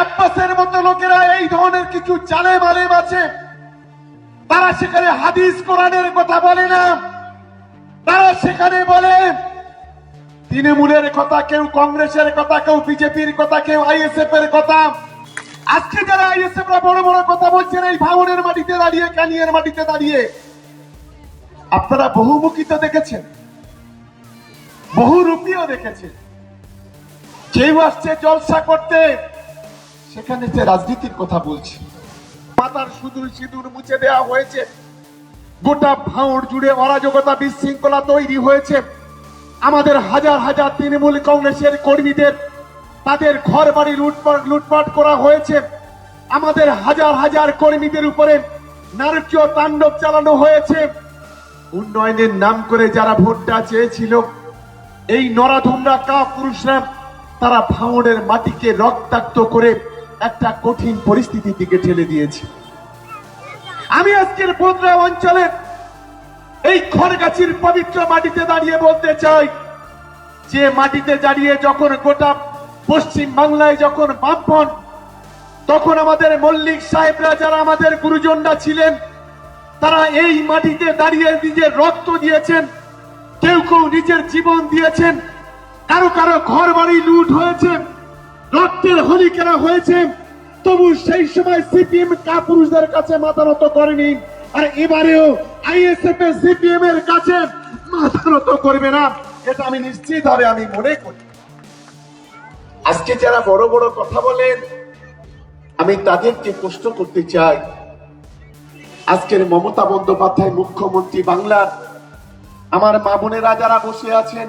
আব্বাসের মতো লোকেরা এই ধরনের কিছু চালে মালেম আছে তারা সেখানে হাদিস কোরআনের কথা বলে না। তারা সেখানে বলে, তৃণমূলের কথা, কেউ কংগ্রেসের কথা, কেউ বিজেপির কথা, কেউ আইএসএফ এর কথা। আজকে যারা আইএসএফ রা বড় বড় কথা বলছেন, এই ভাঙনের মাটিতে দাঁড়িয়ে কানিয়ার মাটিতে দাঁড়িয়ে, আপনারা বহুমুখী তো দেখেছেন, বহুরূপীও দেখেছেন। কেউ আসছে জলসা করতে সেখানে যে রাজনীতির কথা বলছি পাতার সুদূর সিঁদুর মুছে দেওয়া হয়েছে, গোটা ভাঁড় জুড়ে অরাজকতা বিশৃঙ্খলা তৈরি হয়েছে। আমাদের হাজার হাজার তৃণমূল কংগ্রেসের কর্মীদের, তাদের ঘর বাড়ি লুটপাট লুটপাট করা হয়েছে। আমাদের হাজার হাজার কর্মীদের উপরে নারকীয় তাণ্ডব চালানো হয়েছে। উন্নয়নের নাম করে যারা ভোটটা চেয়েছিল, এই নরাধমরা কা পুরুষরা তারা ভাঙনের মাটিকে রক্তাক্ত করে একটা কঠিন পরিস্থিতির দিকে ঠেলে দিয়েছে। আমি আজকের বোদরা অঞ্চলের এই খড়গাছির পবিত্র মাটিতে দাঁড়িয়ে বলতে চাই, যে মাটিতে দাঁড়িয়ে যখন গোটা পশ্চিম বাংলায় যখন বামপন তখন আমাদের মল্লিক সাহেবরা যারা আমাদের গুরুজনরা ছিলেন, তারা এই মাটিতে দাঁড়িয়ে নিজের রক্ত দিয়েছেন, কেউ কেউ নিজের জীবন দিয়েছেন, কারও কারও ঘর বাড়ি লুট হয়েছে। রক্তের হলিকেরা হয়েছে, তবু সেই সময় সিপিএম কাপুরুষদের কাছে মাথা নত করেনি। আর এবারেও আইএসএফ এর সিপিএম এর কাছে মাথা নত করবে না, এটা আমি নিশ্চিত ভাবে আমি মনে করি। আজকে যারা বড় বড় কথা বলেন, আমি তাদেরকে প্রশ্ন করতে চাই। আজকের মমতা বন্দ্যোপাধ্যায় মুখ্যমন্ত্রী বাংলার আমার মা বোনেরা যারা বসে আছেন,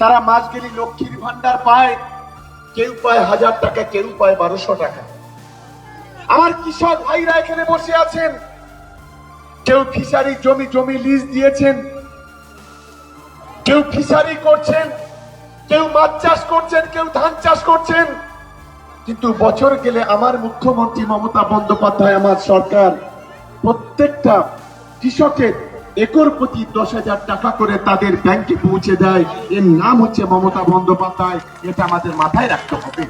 তারা মাস গেলে লক্ষ্মীর ভান্ডার পায়। কেউ পায় হাজার টাকা, কেউ পায় বারোশো টাকা। আমার কৃষক ভাইরা এখানে বসে আছেন। কেউ ফিশারি জমি জমি লিজ দিয়েছেন। কেউ ফিশারি করছেন। কেউ মাছ চাষ করছেন, কেউ ধান চাষ করছেন। কিন্তু বছর গেলে আমার মুখ্যমন্ত্রী মমতা বন্দ্যোপাধ্যায়, আমার সরকার, প্রত্যেকটা কৃষকের একর প্রতি দশ হাজার টাকা করে তাদের ব্যাংকে পৌঁছে দেয়। এর নাম হচ্ছে মমতা বন্দ্যোপাধ্যায়। এটা আমাদের মাথায় রাখতে হবে।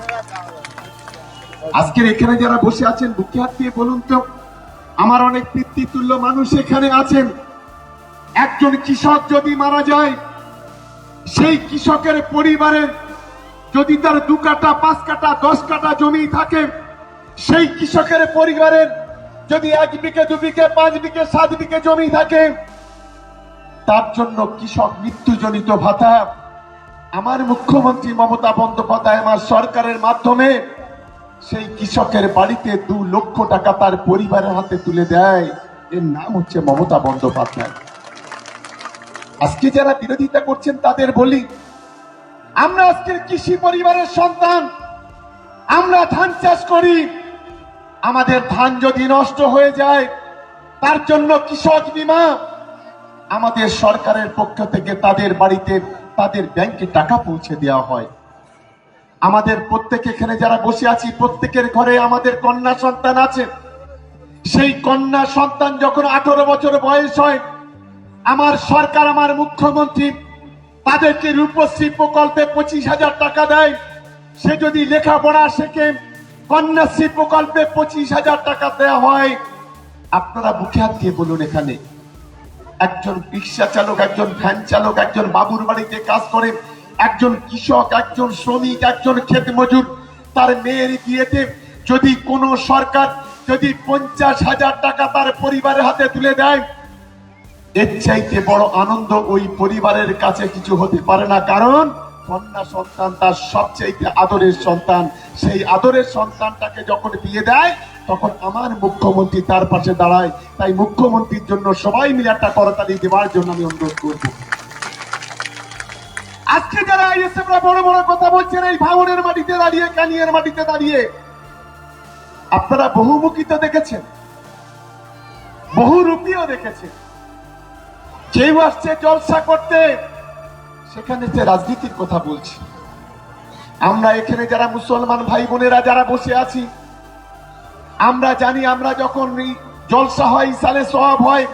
আজকের এখানে যারা বসে আছেন, বুকে হাত দিয়ে বলুন তো, আমার অনেক পিতৃতুল্য মানুষ এখানে আছেন। একজন কৃষক যদি মারা যায়, সেই কৃষকের পরিবারের যদি তার দু কাটা পাঁচ কাটা দশ কাটা জমি থাকে, সেই কৃষকের পরিবারের যদি এক বিঘে, দু বিঘে, পাঁচ বিঘে, সাত বিঘে জমি থাকে তার জন্য কৃষক মৃত্যুজনিত ভাতা। আমার মুখ্যমন্ত্রী মমতা বন্দ্যোপাধ্যায় আমার সরকারের মাধ্যমে সেই কৃষকের বাড়িতে দু লক্ষ টাকা তার পরিবারের হাতে তুলে দেয়। এর নাম হচ্ছে মমতা বন্দ্যোপাধ্যায়। আজকে যারা বিরোধিতা করছেন তাদের বলি, আমরা আজকের কৃষি পরিবারের সন্তান, আমরা ধান চাষ করি। আমাদের ধান যদি নষ্ট হয়ে যায়, তার জন্য কৃষক বিমা আমাদের সরকারের পক্ষ থেকে তাদের বাড়িতে তাদের ব্যাংকে টাকা পৌঁছে দেওয়া হয়। আমাদের প্রত্যেক এখানে যারা বসে আছি, প্রত্যেকের ঘরে আমাদের কন্যা সন্তান আছে। সেই কন্যা সন্তান যখন আঠারো বছর বয়স হয়, আমার সরকার, আমার মুখ্যমন্ত্রী তাদেরকে রূপশ্রী প্রকল্পে পঁচিশ হাজার টাকা দেয়। সে যদি লেখাপড়া শেখে, কন্যাশ্রী প্রকল্পে পঁচিশ হাজার টাকা দেওয়া হয়। আপনারা বুকে হাত দিয়ে বলুন এখানে একজন রিক্সা চালক, একজন ভ্যান চালক, একজন বাবুর বাড়িতে কাজ করে, একজন কৃষক, একজন শ্রমিক, একজন ক্ষেত মজুর। তার মেয়ের বিয়েতে যদি কোনো সরকার যদি পঞ্চাশ হাজার টাকা তার পরিবারের হাতে তুলে দেয়, এর চাইতে বড় আনন্দ ওই পরিবারের কাছে কিছু হতে পারে না। কারণ কন্যা সন্তান তার সবচেয়ে আদরের সন্তান। সেই আদরের সন্তানটাকে যখন বিয়ে দেয় তখন আমার মুখ্যমন্ত্রী তার পাশে দাঁড়ায়। তাই মুখ্যমন্ত্রীর জন্য সবাই মিলে একটা করতালি দেওয়ার জন্য আমি অনুরোধ করব। আজকে যারা আইএসএফ রা বড় বড় কথা বলছেন, এই ভাঙনের মাটিতে দাঁড়িয়ে, কানিয়ার মাটিতে দাঁড়িয়ে, আপনারা বহুমুখী তো দেখেছেন। বহুরূপীও দেখেছেন। কেউ আসছে জলসা করতে, সেখানে যে রাজনীতির কথা বলছি। আমরা এখানে যারা মুসলমান ভাই বোনেরা যারা বসে আছি আমরা জানি আমরা যখন জলসা হয় ইসালে সব হয়,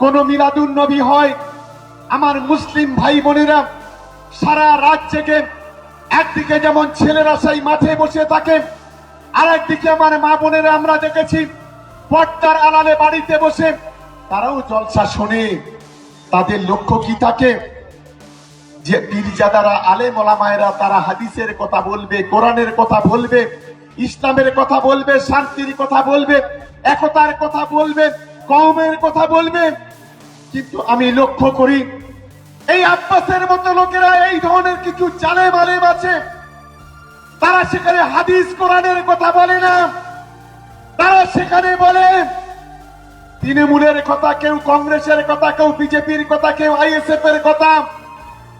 কোন মিলাদুন নবী হয়, আমার মুসলিম ভাই বোনেরা সারা রাত জেগে একদিকে যেমন ছেলেরা সেই মাঠে বসে থাকে আর একদিকে আমার মা বোনেরা আমরা দেখেছি পর্দার আড়ালে বাড়িতে বসে তারাও জলসা শোনে। তাদের লক্ষ্য কি থাকে? যে পীরজাদারা আলে মোলামায়েরা তারা হাদিসের কথা বলবে, কোরআনের কথা বলবে ইসলামের কথা বলবে, শান্তির কথা বলবে, একতার কথা বলবে, কওমের কথা বলবে। কিন্তু আমি লক্ষ্য করি, এই আব্বাসের মতো লোকেরা এই ধরনের কিছু চালে মালেম আছে। তারা সেখানে হাদিস, কোরআনের কথা বলে না। তারা সেখানে বলে, তৃণমূলের কথা, কেউ কংগ্রেসের কথা, কেউ বিজেপির কথা, কেউ আইএসএফ এর কথা।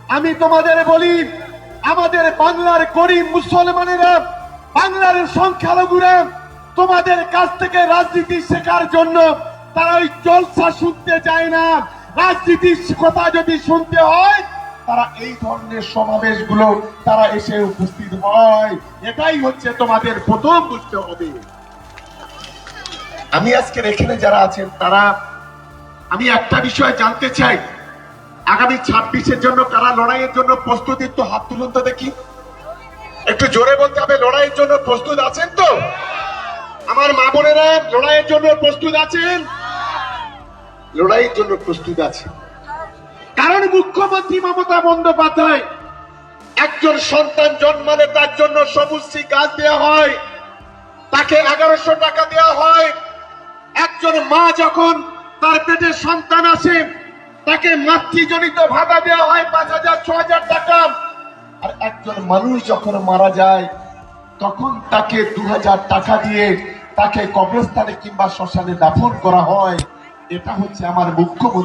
আমি তোমাদের বলি, আমাদের বাংলার গরিব মুসলমানেরা বাংলার সংখ্যালঘুরা তোমাদের কাছ থেকে রাজনীতি শেখার জন্য তারা ওই জলসা শুনতে চায় না। রাজনীতির কথা যদি শুনতে হয়, তারা এই ধরনের সমাবেশগুলো তারা এসে উপস্থিত হয়। এটাই হচ্ছে তোমাদের প্রথম বুঝতে হবে। আমি আজকের এখানে যারা আছেন, তারা, আমি একটা বিষয় জানতে চাই। আগামী ছাব্বিশের জন্য কারা লড়াইয়ের জন্য প্রস্তুত তো হাত তুলুন তো দেখি। একটু জোরে বলতে হবে, লড়াইয়ের জন্য প্রস্তুত আছেন তো? আমার মা বোনেরা, লড়াইয়ের জন্য প্রস্তুত আছেন? লড়াইয়ের জন্য প্রস্তুত আছেন। কারণ মুখ্যমন্ত্রী মমতা বন্দ্যোপাধ্যায় একজন সন্তান জন্মালে তার জন্য সবুজশ্রী গাছ দেওয়া হয়, তাকে এগারোশো টাকা দেওয়া হয়। একজন মা যখন তার পেটে সন্তান আসে, তাকে মাতৃজনিত ভাতা দেওয়া হয় পাঁচ হাজার, ছ হাজার টাকা। একজন মানুষ যখন মারা যায়, তখন তাকে দু হাজার টাকা দিয়ে তাকে কবরস্থানে কিংবা শ্মশানে দাফন করা হয়। এটা হচ্ছে আমার মুখ্যমন্ত্রী